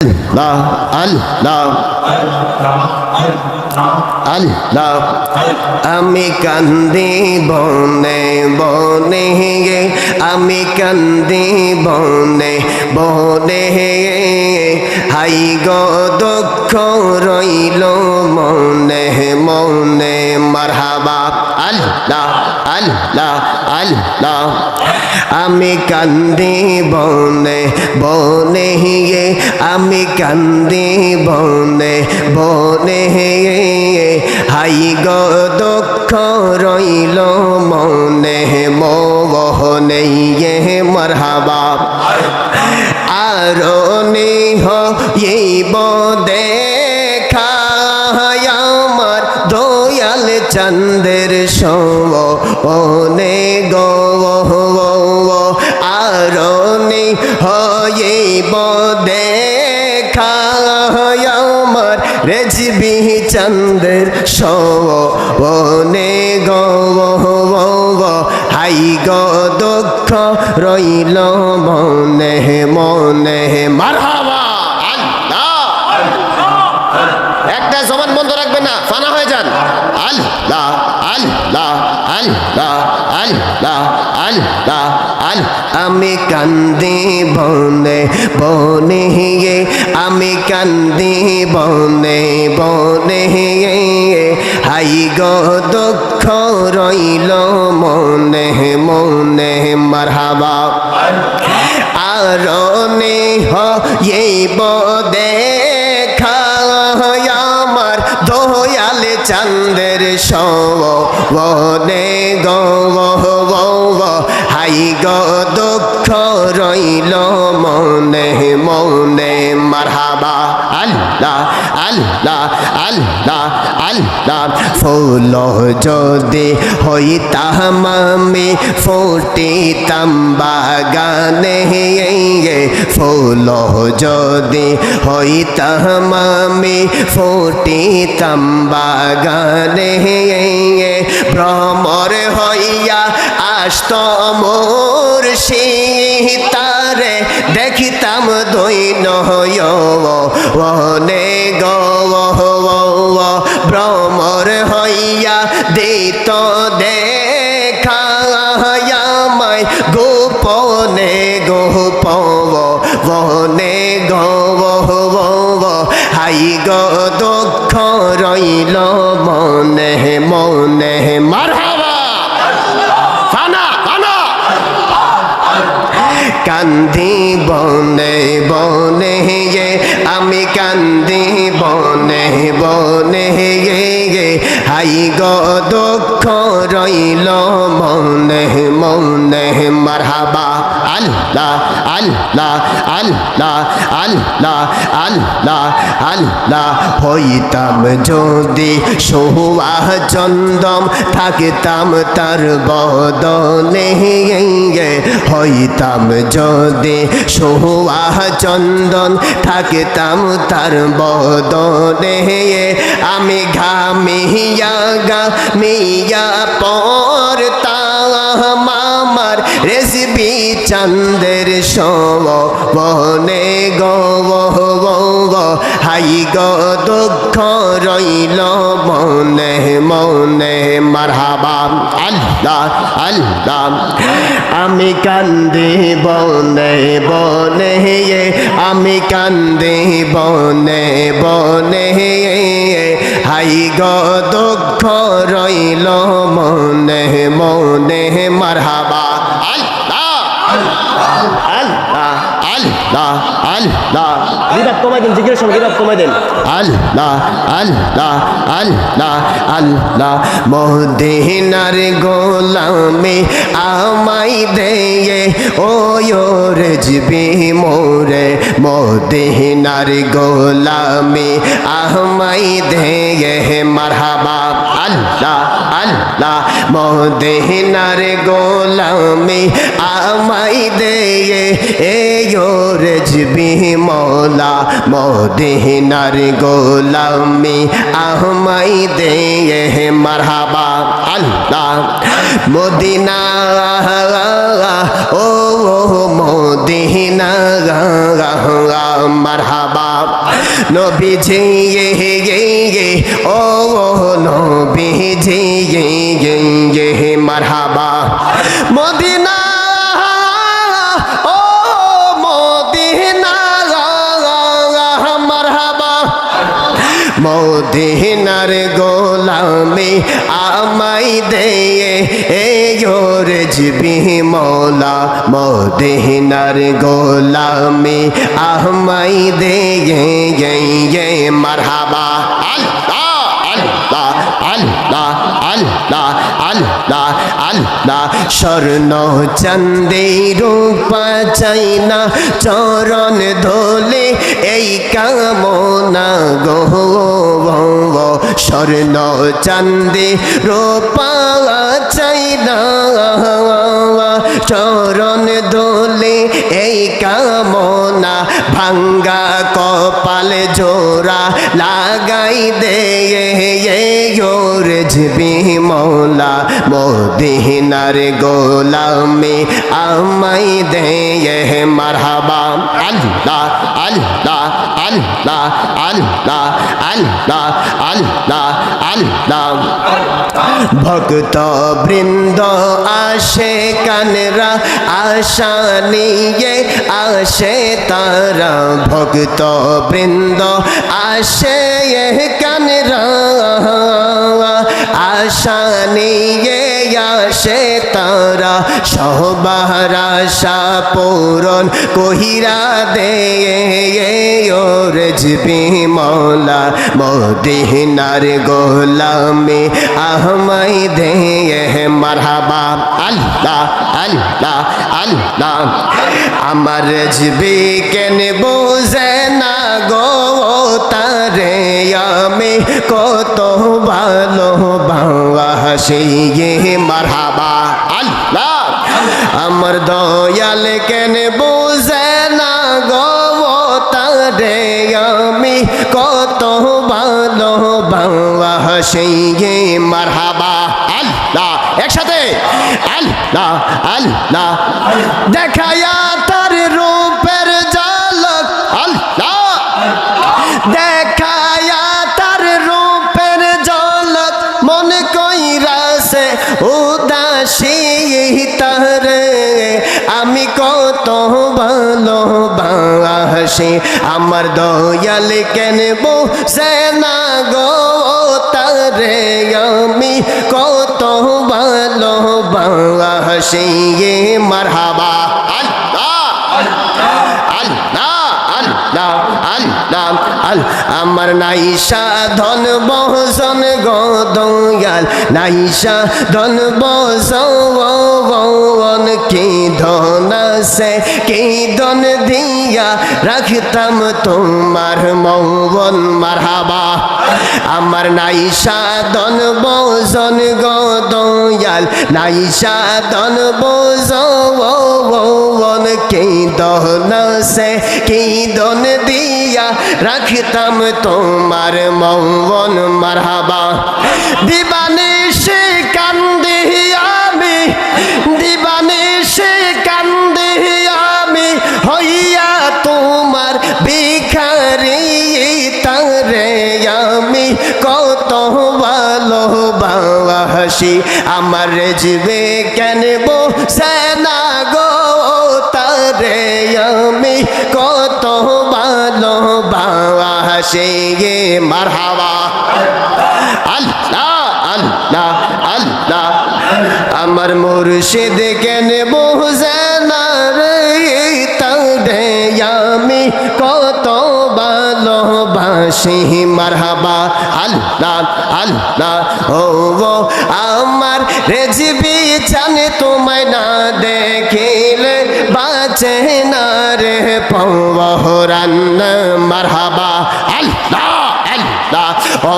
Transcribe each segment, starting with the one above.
আল্লাহ আল্লাহ আল্লাহ আমি কান্দি বনে বনে গে, আমি কান্দি বনে বনে হাই গো দুঃখ রইল মনে মনে মারহাবা। আল্লাহ আল্লাহ আল্লাহ। আমি কান্দি বনে বনে গে আমি কান্দি বনে বনে হাই গো, দুঃখ রইল মনে মোহনে ইয়ে মারহাবা। আরও নিহ এই দেখা আমার দয়াল চন্দের। সব ওনে গো এই দেখা। আমার রেজবি চন্দের সব ওনে গো গো দুঃখ রইল মনে মনে মারহাবা আল্লাহ একটা জবান বন্ধ রাখবেন না ফানা হয়ে যান আল্লাহ আল্লাহ আল্লাহ আল্লাহ আল আমি কান্দি বনে বনে গে আমি কান্দি বনে বনে গে হাই গো দুঃখ রইল মনে মনে মারহাবা। আর নেহ এই দেখা আমার দয়াল চন্দের সব। বনে গো হাই গো দুঃখ রইল মনে মনে মারহাবা। আল্লাহ আল্লাহ আল্লাহ আল্লাহ ফুল যদি হইতাম আমি ফুটিতাম বাগানে ফুল যদি হইতাম আমি ফুটিতাম বাগানে ভ্রমর হইয়া আস্ত মোর সীতারে দেখিতাম দৈন ওনে গো ভ্রমর হইয়া দিত দেখা আমায় গোপনে গোপব, বনে গব হাই গো দুঃখ রইল মনে মনে। মারহাবা! কান্দি বনে বনে আমি কান্দি বনে বনে হাই গো দুঃখ রইল মনে মনে মারহাবা। আল্লাহ আল্লাহ আল্লাহ আল্লাহ আল্লাহ আল্লাহ। হইতাম যদি সোহা চন্দম, থাকিতাম তার বদনে। হইতাম যদি সোহা চন্দন, থাকিতাম তার বদনে। আমি ঘামিয়া গা মিয়া পরতাম আমার রেসিপি চন্দের গব হাই গ, দুঃখ রইল মনে মনে। মারহাবা। আল্লাহ আল্লাহ। আমি কান্দি বনে বনে। আমি কান্দি বনে বনে। হাই গ, দুঃখ রইল মনে মনে। মারহাবা। মদিনার গোলামে আমাই দেয়ে ও রেজবি মোরে। মদিনার গোলামে আমাই দেয়ে মারহাবা। আল্লাহ আল্লাহ মদিনার গোলামে আমাই দে এ রেজবি মৌলা মদিনার গোলামে আমাই দে মারহাবা। আল্লাহ। মদিনা ও মদিনা মারহাবা। নবী গে গে ও গে গে গে মারহাবা। মদিনা মদিনার গোলামি আমাই দেয়ে, এ রেজবি মৌলা। মদিনার গোলামি আমাই দেয়ে গে গে মারহাবা। আল্লাহ আল্লাহ আল্লাহ। আল্লাহ আল্লাহ আল্লাহ। স্বর্ণ চন্দে রূপা চাই না, চরণ ধোলে এই কামনা গো। স্বর্ণ চন্দে রূপা চাই না চরণ দোলে এই কামনা ভাঙ্গা কপাল জোড়া লাগাই দে রেজবি মৌলা মোদিনার গোলামি আমাই দে মারহাবা। আল্লাহ আল্লাহ আল্লাহ আল্লাহ আল্লাহ আল্লাহ আল্লাহ। ভক্ত বৃন্দ আসে কানরা আশা নিয়ে আসে তারা ভক্ত বৃন্দ আসে কানরা আশা নিয়ে আসে তারা আশা পূরণ কহিরা দে রেজবি মৌলা, মদিনার গোলামি আহমাই দে মারহাবা, আল্লাহ আল্লাহ আল্লাহ। আমার রেজবি কেন বোঝে না গো? তারে আমি কত ভালো বাসি মারহাবা। আল্লাহ! আমার দয়াল কেন বোঝে না গো? তারে আমি কত ভালো বাসি মারহাবা। আল্লাহ! একসাথে! আল্লাহ! আল্লাহ! দেখায়া দেখায়া তার রূপের জলত মন কইরাছে, উদাসী তারে আমি কত ভালো বাসি আমার দয়াল কেন বসে না গো তারে আমি কত ভালো বাসি মারহাবা আল্লাহ আল্লাহ আল্লাহ আল আমার নাইসা ধন বহজন গদয়াল নাইসা ধন বজন কি ধন আছে, কি ধন দিয়া রাখতাম তোমার মৌবন মারহাবা। আমার নাইসা ধন বজন গদয়াল নাইসা ধন বজন কি ধন আছে, কি ধন রাখতাম তোমার মৌবন মারহাবা। দিবানে সে কান্দি আমি দিবানে সে কান্দি আমি, হইয়া তোমার ভিখারি তারে আমি। কত ভালো বাসি আমার রেজবে বাসি মার মারহাবা। আল্লাহ আল্লাহ আল্লাহ। আমার মুর্শিদ কেন নেব না রে তারে আমি কত ভালোবাসি মারহাবা। আল্লাহ আল্লাহ ও আমার রেজবি জানে তোমায় না দেখিলে বাঁচে না রে পৌরান মারহাবা। আল্লাহ আল্লাহ ও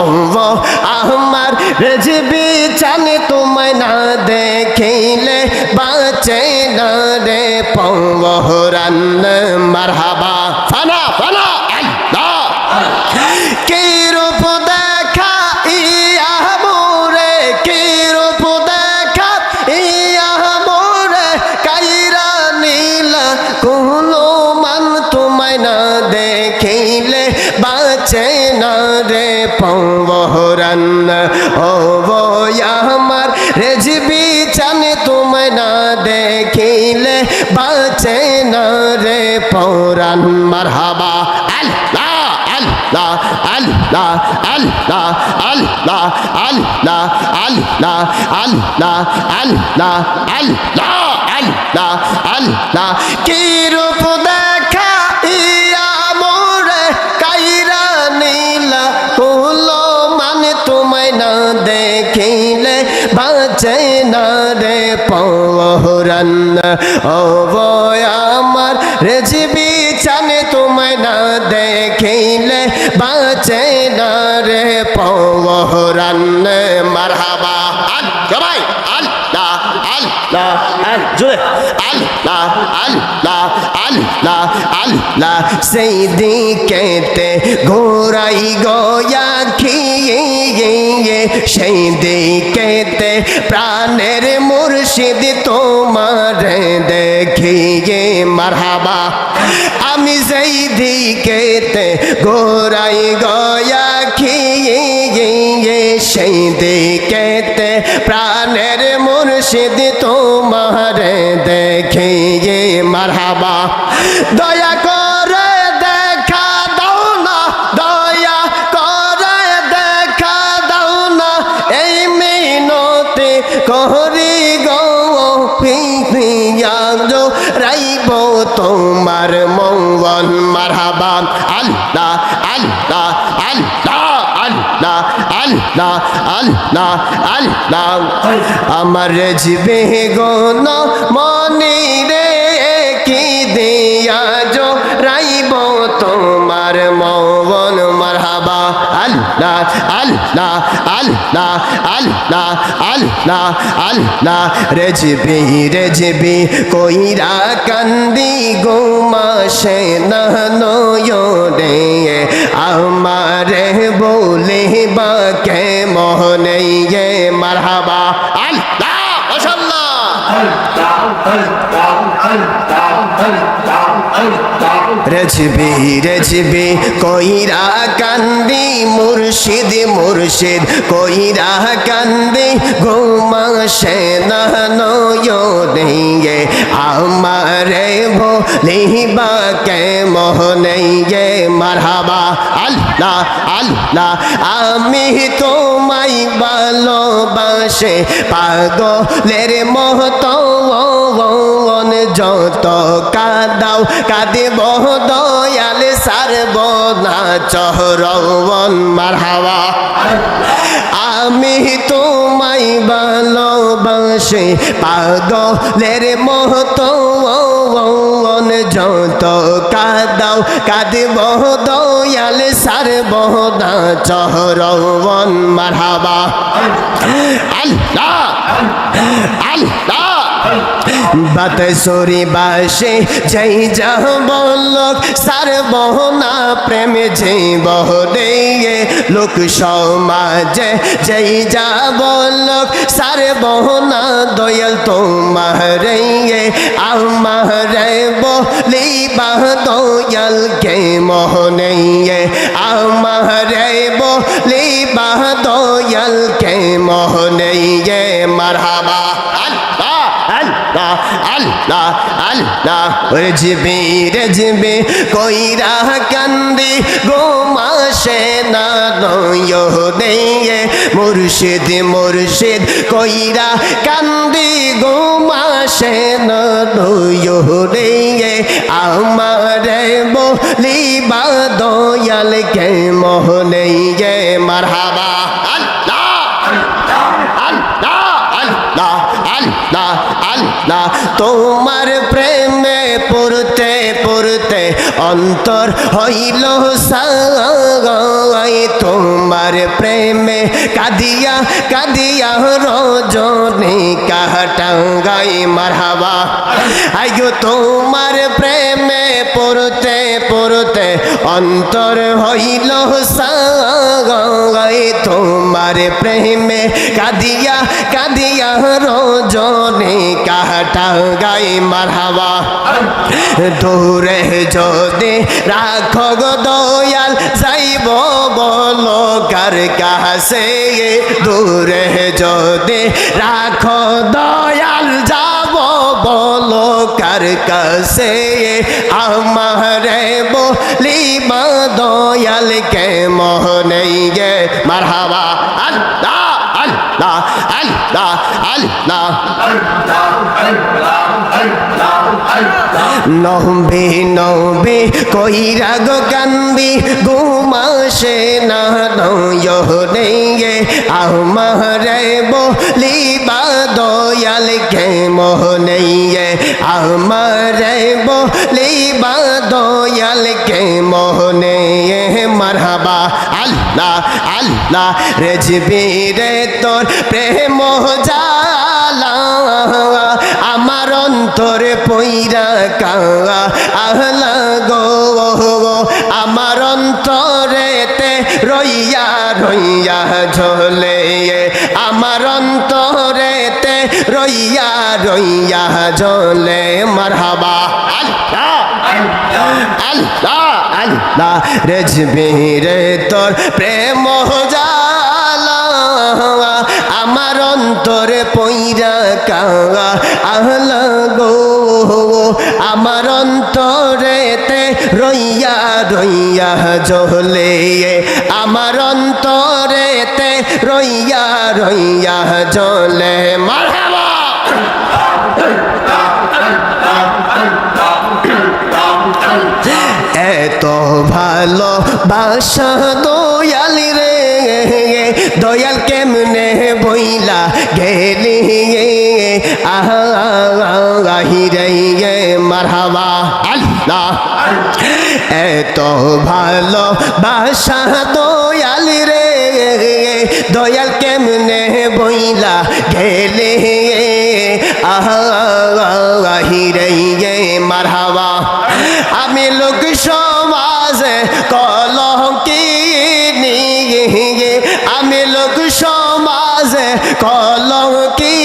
আমার রেজবি চানে তোমায় না দেখিলে বাঁচে না রে পৌরান মারহাবা। ফানা ফানা বাঁচে না রে পৌরান ও আমার রেজবি চানে তোমায় না দেখিলে বাঁচে না রে পৌরান মারহাবা আল্লাহ আল্লাহ আল্লাহ আল্লাহ আল্লাহ আল্লাহ আল্লাহ আল্লাহ আল্লাহ আল্লাহ আল্লাহ আল্লাহ কি রূপ দেখা জান্না ও আমার চানে তোমায় না দেখিলে বাঁচে না রে পৌরান মারহাবা। আল সবাই আল লা আল আল আল আল আল আল সেই দিকেতে ঘোরাই গয়া ইয়ে, ইয়ে, ইয়ে। সেই দিকেতে প্রাণের মুর্শিদ তো Ah. আমার জিবে গন মনে রে কি দিয়া জো রাইব তোমার মারহাবা না, আল না আল না আল না আল না আল, না। রেজবি রেজবি কইরা কান্দি গোমাসে না নয়নে। আমারে বলে বাকে মোহনে মারহাবা। আল, না, মাশাআল্লাহ। আল, না আল, না রেজবি রেজবি কইরা কান্দি মুর্শিদ মুর্শিদ কইরা কান্দি ঘুমাসে নয় আমারে ভোলিবা কে মোহনে মারহাবা আল্লাহ আল্লাহ আমি তোমায় ভালোবাসে পাগলের মহতো যত কাদাও, কাঁদিব দয়াল সারব না চহরবন মারহাওয়া আমি তোমায় ভালোবাসে, পাগলের মহতো যত কাদাও, কাঁদিব দয়াল সারব না চহরবন মারহাবা। আল্লাহ! আল্লাহ! বাত সরি বাসে যাই যা বলক সার বহনা প্রেম যে বহ দিয়ে লোক সমাজে যাই যা বলক সার বহনা দয়াল তোমার আমার বলি বাহ দয়াল কে মোহনে আমার বলি বাহ আল্লাহ আল্লাহ রেজবি রেজবি কইরা কান্দি গোমাসে না নয় দিয়ে, মুর্শিদ মুর্শিদ, কইরা কান্দি গোমাসে না নয় দিয়ে, আমার বলি বা দয়াল কে তোমার প্রেমে পড়তে পড়তে অন্তর হইল সাই তোমার প্রেমে কাদিয়া কাদিয়া রজনী কাটাঙ্গাই মারহাবা। আইগো তোমার প্রেমে পড়তে পড়তে অন্তর হইল সাগাই তোমার প্রেমে কাদিয়া কাদিয়া রজনী কাটাঙ্গাই মারহাবা দূরে যদি রাখো গো দয়াল যাইব বলো কার কাছে দূরে যদি রাখো দয়াল যাব বলো কার কাছে আমার বলি মা দয়াল কে মোহনে গে মারহাবা আল্লাহ আল্লাহ আল্লাহ আল্লাহ নহবে নবে, কইরা গো কান্দি, ঘুমাসে না নয়নে আমারে বলিবা দয়াল কে মোহনে আমারে বলিবা দয়াল কে মোহনে মারহাবা, আল্লাহ আল্লাহ রেজবি রে তোর প্রেম জালা অন্তরে পইরা কাঙা আহলা গো আমার অন্তরেতে রইয়া রইয়া ঝোলে। আমার অন্তরেতে রইয়া রইয়া ঝোলে। মারহাবা। আল্লাহ আল্লাহ রেজবি রে তোর প্রেম জালা আমার অন্তরে পইরা কাঙা আহলা আমার অন্তরেতে রইয়া রইয়া জলে আমার অন্তরেতে রইয়া রইয়া জলে এত ভালো বাসা দয়াল রে, দয়াল কেমনে বইলা গেলি? আহিরে মারহাবা। আল্লাহ, এত ভালো বাসা দয়ালি রে। দয়াল কেমনে বইলা গেলে? আহিরে মারহাবা। আমি লোক সমাজে কলঙ্কি নিয়ে আমি লোক সমাজে কলঙ্কি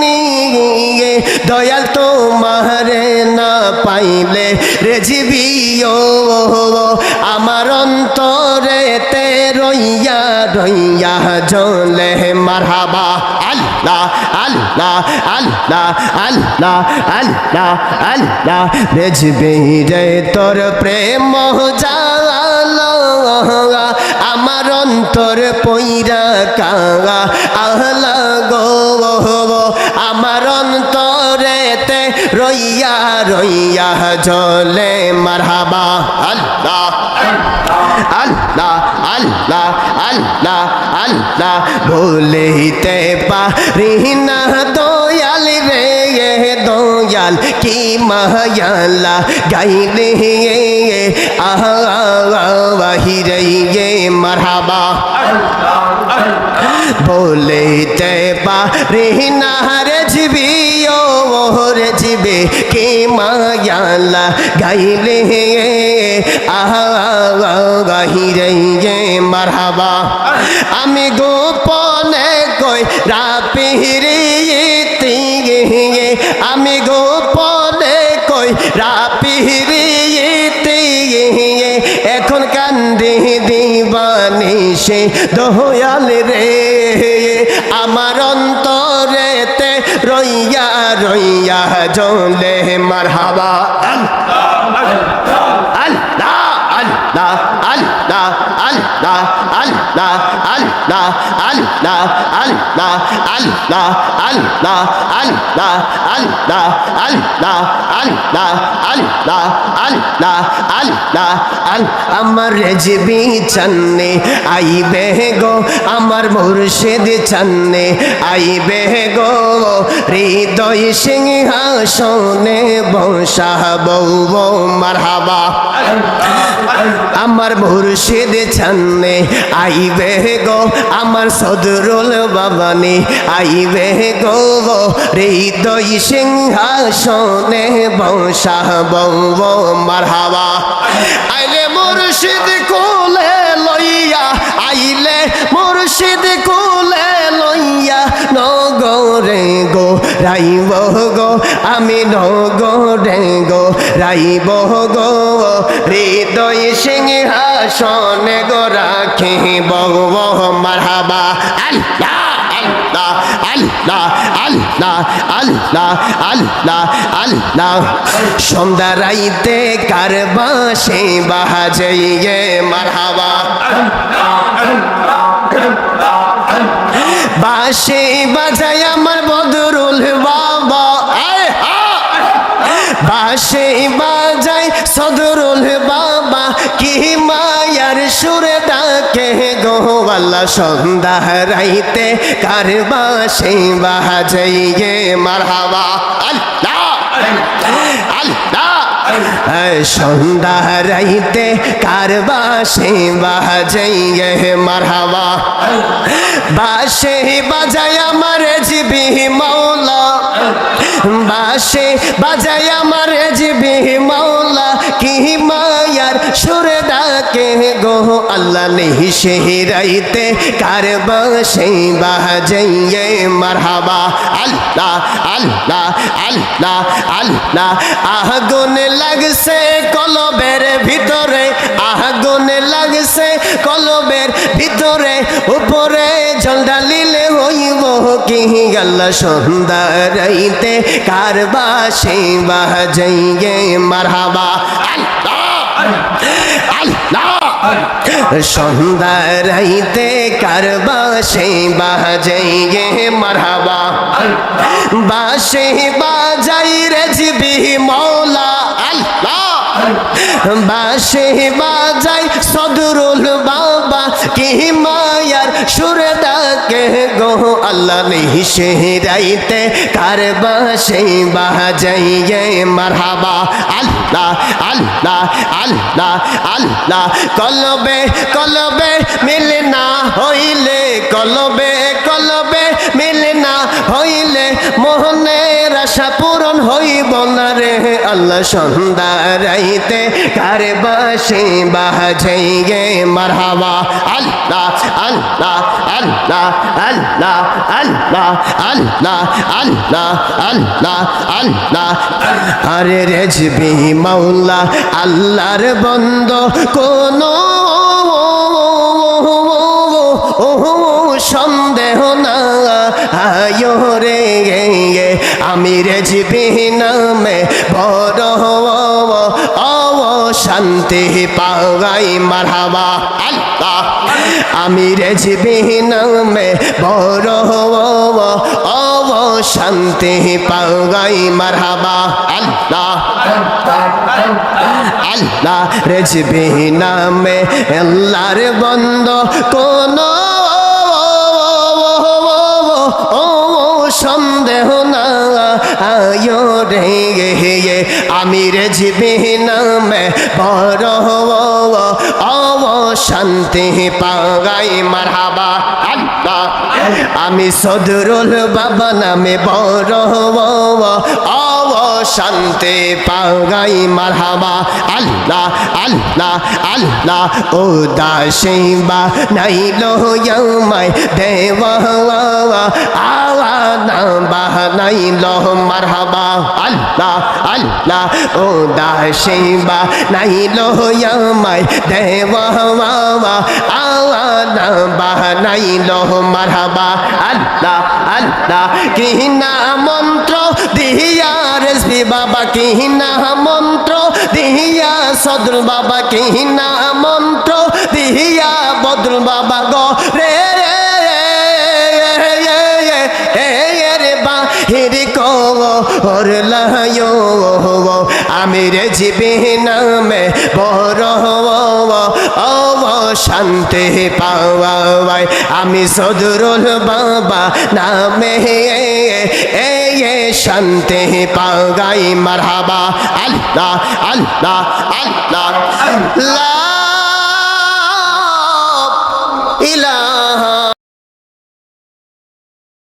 নিয়ে দয়াল তোমারে রেজিবিও আমার অন্তরেতে রইয়া রইয়া জলে মারহাবা। আল্লাহ আল্লাহ আল্লাহ আল্লাহ আল্লাহ আল্লাহ। রেজবি রে তোর প্রেম জালা আমার অন্তর পইরা কাঙা আহলা রইয়া রইয়া জলে মারহাবা। আল্লাহ আল্লাহ আল্লাহ আল্লাহ আল্লাহ বলিতে পারি না দয়াল রে দয়াল কি মায়ালা গাইলে আহিরে মারহাবা। বলিতে পারি না রে জিবি ও রে জিবে কে মায়ালা গাইলে আহিরে মারহাবা। আমি গোপনে কই রাপিরি আমি গোপনে কই রাপিরি এখন কান্দি দিবানি সে দয়াল রে। রইয়া জলে মারহাবা আল্লাহ আল্লাহ আল্লাহ আল্লাহ আল্লাহ আল্লাহ আল্লাহ আল্লাহ আল্লাহ আল্লাহ আল্লাহ আল্লাহ আল্লাহ আল্লাহ আল্লাহ আল্লাহ আল্লাহ আল্লাহ আল আমার রেজবি চান্নে আইবে গো আমার মুর্শিদ চান্নে আইবে গো হৃদয় সিংহাসনে বসাবো মারহাবা আমার মুর্শিদ ছান্নে আইবে গো আমার সদরুল বাবানি আইবে গৌব হৃদয় সিংহাসনে বসাবো মারহাবা। আইলে মুর্শিদ কোলে লইয়া আইলে মুর্শিদ নগরে গো, রাইব গো, আমি নগরে গো, রাইব গো, হৃদয় সিংহাসনে গো রাখিব মারহাবা। আল্লাহ আল্লাহ সন্ধ্যা রাইতে কার বাসে বাহাজে মারহাবা। বাসে বাজাই আমার বদরুল বাবা। বাসে বাজাই সদরুল বাবা। কি মায়ার সুরে ডাকে গো আল্লাহ সন্ধ্যা রাইতে। কার বাসে বাজাই গে মারহাবা? আল্লাহ! আল্লাহ! সন্ধ্যা রাইতে কার বাসে বাজাই গে মারহাবা। বাসে বাজাই আমার জিবি মাওলা। বাসে বাজাই আমার জিবি মাওলা। কি মায়ার সুরে ডাকে, গো আল্লাহ নেহি সে রাইতে কার বাসে বাজাইয়ে মারহাবা। আল্লাহ আল্লাহ আল্লাহ আল্লাহ, আগুন লাগছে কলবের ভিতরে, আগুন লাগছে কলবের ভিতরে, উপরে জল ডালিলে হইব কি আল্লাহ সন্ধ্যা রাইতে কার বাসে বাজাইয়ে মারহাবা। আল্লাহ সন্ধ্যারাইতে কারবাসে সে গে মারহাবা। বাসে বাজাই রেজবি মৌলা আল্লাহ। বাসে বাজাই সদরুল বা কি মায়ার সুরে ডাকে গো, আল্লাহ নেই সে রাইতে কার বাসে বাজাইয়ে মারহাবা। আল্লাহ আল্লাহ আল্লাহ আল্লাহ, কলবে কলবে মিলে না হইলে, কলবে কলবে মিলে না হইলে মোহনের আশা পূরণ হইব না রে। আল্লাহ সন্ধ্যা রাইতে কার বাসে বাজাই গে মারহাবা। আল্লাহ আল্লাহ আল্লাহ আল্লাহ আল্লাহ আল্লাহ আল্লাহ আল্লাহ আল্লাহ। আরে রেজবি মাওলা, আল্লাহর বন্ধ কোনো সন্দেহ না, আয়ো রে আমি রেজবি নামে বড় শান্তি পাগাই মারহাবা। আল্লাহ আমি রেজবি নামে বড় ও শান্তি পাগাই মারহাবা। আল্লাহ আল্লাহ রেজবি নামে আল্লাহর বন্ধ কোন সন্দেহ না। আয়ো রে গে আমি রেজবি নামে বড় ও শান্তি পাগাই মারহাবা। আল্লাহ আমি সদরুল বাবা নামে বড় শান্তি পাগাই মারহাবা। আল্লাহ আল্লাহ আল্লাহ, ও দাসিবা নাইলো ইয়ামাই দেওয়া আওয়া না বাহানাইলো মারহাবা। আল্লাহ আল্লাহ, ও দাসিবা নাইলো ইয়ামাই দেওয়া বাহানা মারহাবা। আল্লাহ আল্লাহ মন্ত্র দিহিয়া রেসবি বাবা কিনা মন্ত্র দিহিয়া সদর বাবা কিনা মন্ত্র দিহিয়া বদর বাবা গ। রে রে কর লায়ো আমির জীবি নামে বড় ও শান্তি পাওয়ায় আমি সদরুল বাবা নামে শান্তি পাগাই মারহাবা আল্লাহ আল্লাহ আল্লাহ আল্লাহ।